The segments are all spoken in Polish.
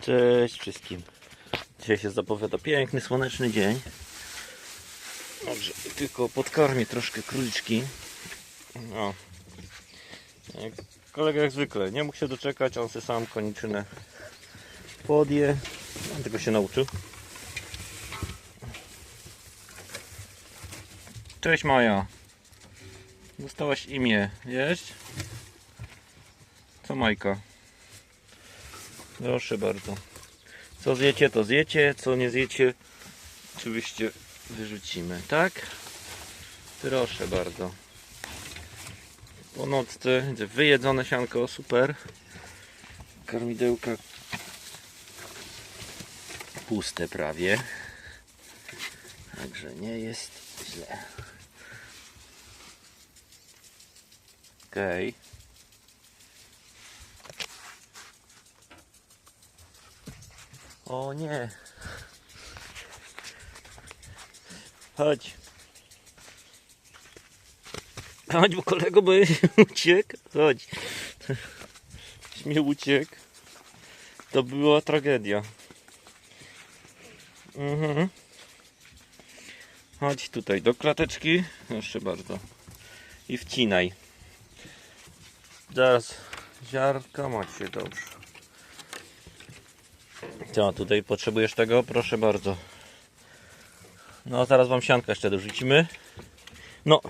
Cześć wszystkim. Dzisiaj się zapowiada piękny, słoneczny dzień. Dobrze, tylko podkarmię troszkę króliczki. No. Kolega jak zwykle, nie mógł się doczekać, on sobie sam koniczynę podje. On tego się nauczył. Cześć Maja. Dostałaś imię, jeść? Co Majka? Proszę bardzo. Co zjecie, to zjecie, co nie zjecie, oczywiście wyrzucimy, tak? Proszę bardzo. Po nocce, wyjedzone sianko, super. Karmidełka puste prawie. Także nie jest źle. Okej. O nie. Chodź. Chodź, bo kolego, bo uciekł. Chodź. Mi uciekł. To była tragedia. Mhm. Chodź tutaj do klateczki. Jeszcze bardzo. I wcinaj. Zaraz ziarnka macie, dobrze. Co, tutaj potrzebujesz tego? Proszę bardzo. No, zaraz wam siankę jeszcze dorzucimy. No,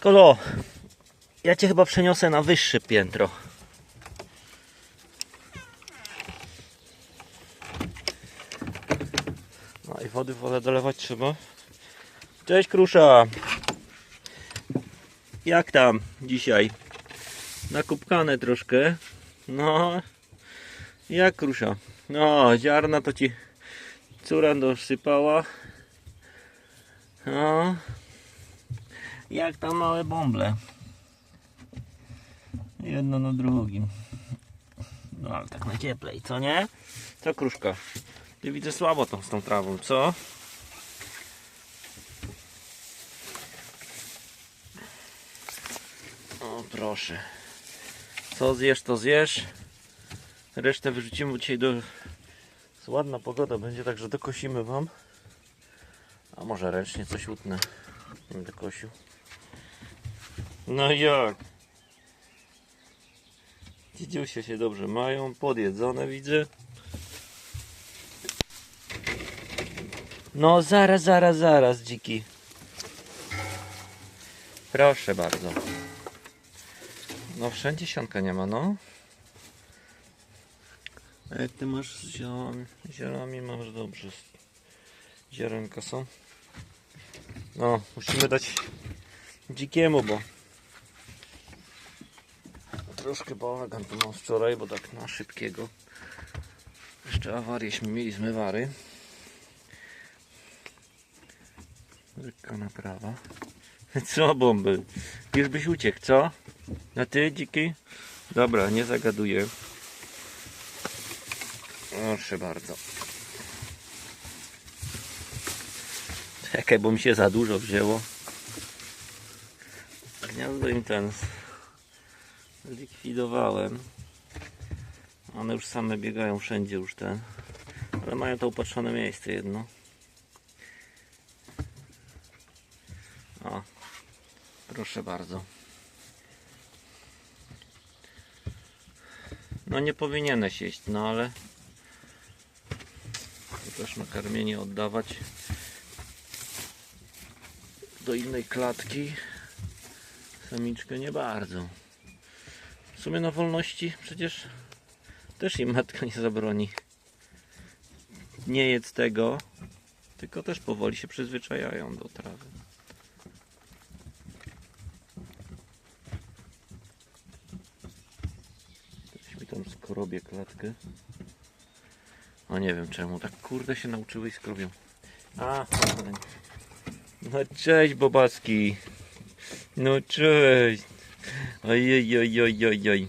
Kolo, ja cię chyba przeniosę na wyższe piętro. No i wody wolę dolewać trzeba. Cześć Krusza. Jak tam dzisiaj? Nakupkane troszkę. No, jak Krusza? No, ziarna to ci córa dosypała. No, jak tam małe bąble. Jedno na drugim. No ale tak najcieplej, co nie? Co kruszka? Ty widzę słabo tą z tą trawą, co? O proszę. Co zjesz, to zjesz. Resztę wyrzucimy dzisiaj do... Jest ładna pogoda będzie, także dokosimy wam. A może ręcznie coś utnę. Będę kosił. No jak? Dziedziusie się dobrze mają, podjedzone widzę. No zaraz, zaraz, zaraz, dziki. Proszę bardzo. No wszędzie sianka nie ma, no. A jak ty masz z ziołami? Zielami masz dobrze. Ziarenka są. No, musimy dać dzikiemu, bo troszkę bałagan tu mam wczoraj, bo tak na szybkiego. Jeszcze awarieśmy mieli zmywary. Lekka naprawa. Co bomby? Już byś uciekł, co? Na ty, dziki? Dobra, nie zagaduję. Proszę bardzo. Czekaj, bo mi się za dużo wzięło. Gniazdo im ten zlikwidowałem. One już same biegają wszędzie już ten. Ale mają to upatrzone miejsce jedno. O, proszę bardzo. No nie powinieneś jeść, no ale też na karmienie oddawać do innej klatki. Samiczkę nie bardzo. W sumie na wolności przecież też im matka nie zabroni. Nie jedz tego, tylko też powoli się przyzwyczajają do trawy. Też mi tam skrobię klatkę. A nie wiem czemu, tak kurde się nauczyły i skrobią. A. No cześć Bobacki. No cześć. Ojej, ojej, ojej, ojej.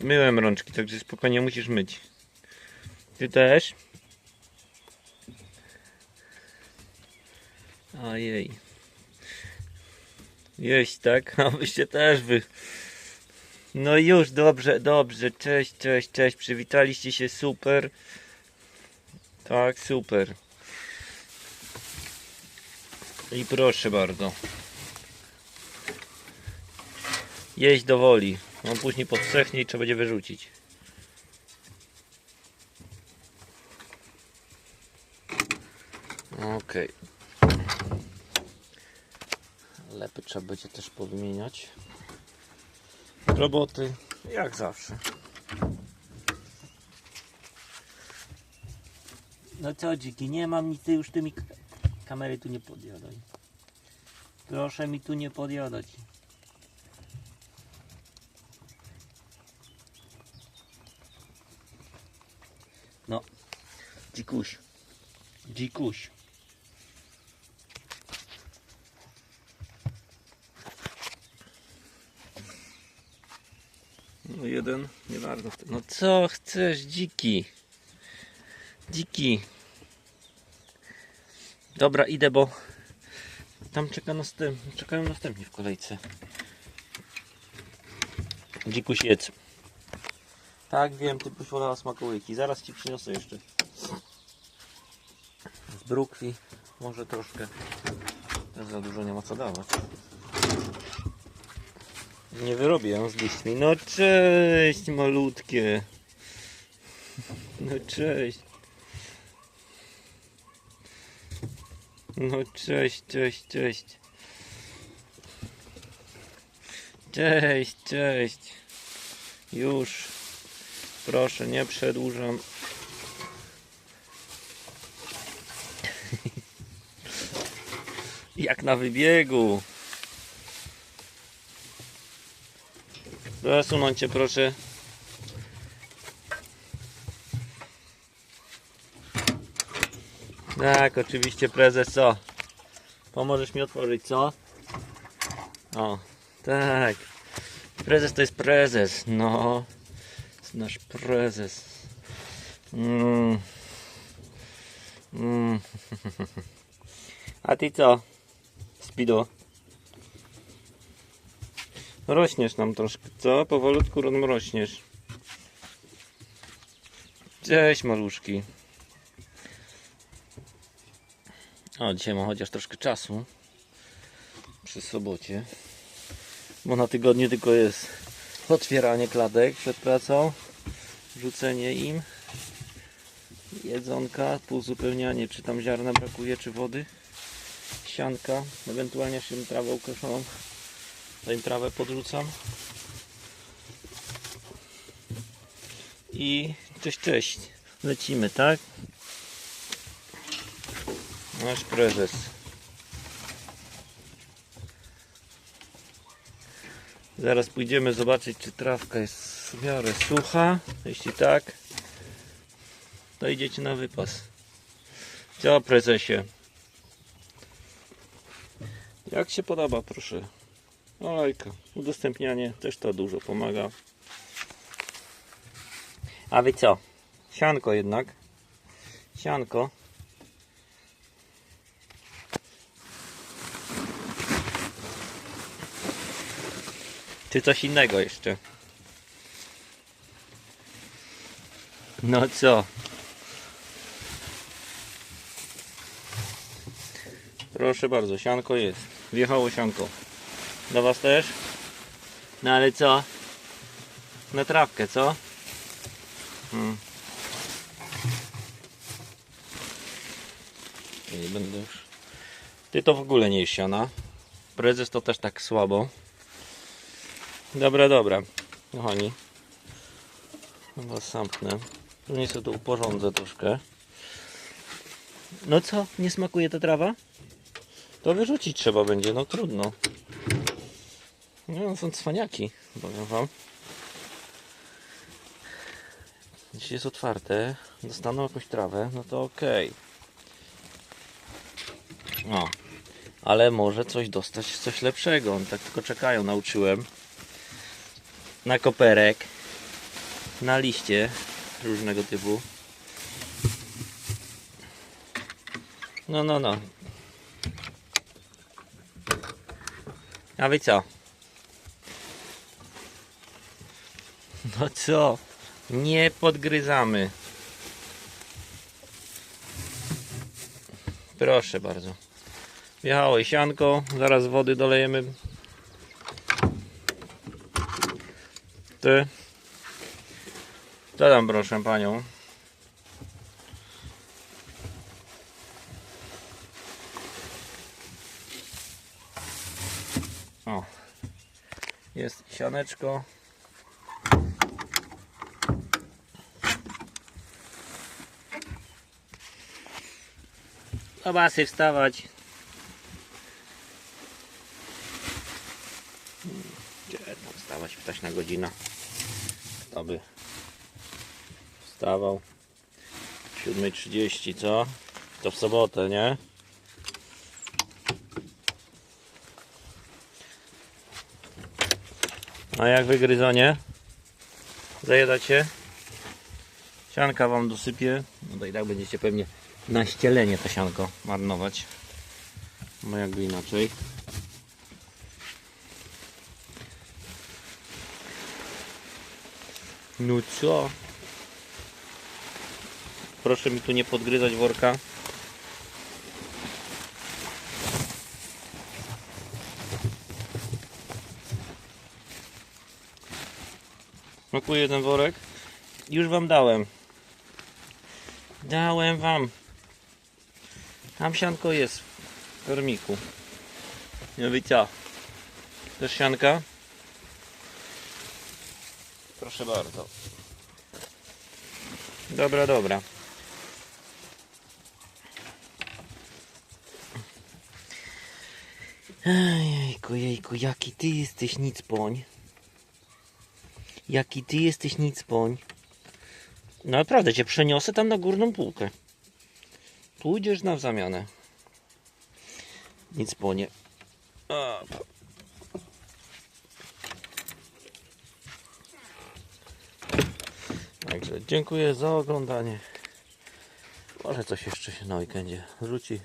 Myłem rączki, także spokojnie musisz myć. Ty też? Ojej. Jeść, tak? A wyście też wy No już, dobrze, dobrze. Cześć, cześć, cześć. Przywitaliście się, super. Tak, super. I proszę bardzo. Jeść do woli. On później powstrzechnie i trzeba będzie wyrzucić. Okej. Lepy trzeba będzie też powymieniać. Roboty, jak zawsze. No co dziki, nie mam nic, ty już tymi kamery tu nie podjadaj. Proszę mi tu nie podjadać. No, dzikuś, dzikuś. No jeden, nie bardzo. No co chcesz, dziki? Dziki. Dobra, idę, bo tam czeka następ... czekają następni w kolejce. Dzikuś jedz. Tak, wiem, ty wolała smakołyki. Zaraz ci przyniosę jeszcze. Z brukwi. Może troszkę. Za dużo nie ma co dawać. Nie wyrobię z liśćmi. No cześć, malutkie. No cześć. No cześć, cześć, cześć. Cześć, cześć. Już. Proszę, nie przedłużam. Jak na wybiegu. Zasunąć cię proszę. Tak, oczywiście prezes co? Pomożesz mi otworzyć, co? O, tak. Prezes to jest prezes, no. Jest nasz prezes. Mm. Mm. A ty co? Spido. Rośniesz nam troszkę, co? Powolutku nam rośniesz. Cześć maluszki. O, dzisiaj mam chociaż troszkę czasu. Przy sobocie. Bo na tygodniu tylko jest otwieranie klatek przed pracą. Rzucenie im. Jedzonka, uzupełnianie, czy tam ziarna brakuje, czy wody. Sianka, ewentualnie jeszcze trawę ukoszoną. To im trawę podrzucam. I cześć, cześć. Lecimy, tak? Nasz prezes. Zaraz pójdziemy zobaczyć, czy trawka jest w miarę sucha. Jeśli tak, to idziecie na wypas. Co, prezesie? Jak się podoba, proszę. O, lajka. Udostępnianie też to dużo pomaga. A wy co? Sianko jednak. Sianko. Czy coś innego jeszcze? No co? Proszę bardzo, sianko jest. Wjechało sianko. Do was też? No ale co? Na trawkę, co? Hmm. Nie będę już. Ty to w ogóle nie siana. Prezes to też tak słabo. Dobra, dobra. Kochani. Chyba zamknę. Nie sobie to uporządzę troszkę. No co? Nie smakuje ta trawa? To wyrzucić trzeba będzie, no trudno. No, są cwaniaki, powiem wam. Jeśli jest otwarte, dostaną jakąś trawę, no to okej. O, ale może coś dostać, coś lepszego. Oni tak tylko czekają, nauczyłem. Na koperek, na liście różnego typu. No, no, no. A wy co? No co? Nie podgryzamy. Proszę bardzo. Wjechało sianko, zaraz wody dolejemy. Ty. Co tam proszę panią? O. Jest sianeczko. Do basy wstawać. Gdzie tam wstawać? Wstaćna godzina. Kto by wstawał? 7.30, co? To w sobotę, nie? A jak wygryzonie? Zajedacie? Sianka wam dosypię. No to i tak będziecie pewnie na ścielenie to sianko marnować. Bo jakby inaczej. No co? Proszę mi tu nie podgryzać worka. Smakuje jeden worek. Już wam dałem. Dałem wam. Tam sianko jest w karmiku. Nie co. Też sianka? Proszę bardzo. Dobra, dobra. Jejku, jejku, jaki ty jesteś nicpoń. Jaki ty jesteś nicpoń. Naprawdę cię przeniosę tam na górną półkę. Pójdziesz na zamianę. Nic po nie. Także dziękuję za oglądanie. Może coś jeszcze się na weekendzie rzuci.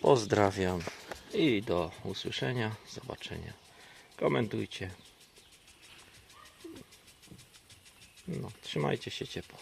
Pozdrawiam i do usłyszenia, zobaczenia. Komentujcie. No, trzymajcie się ciepło.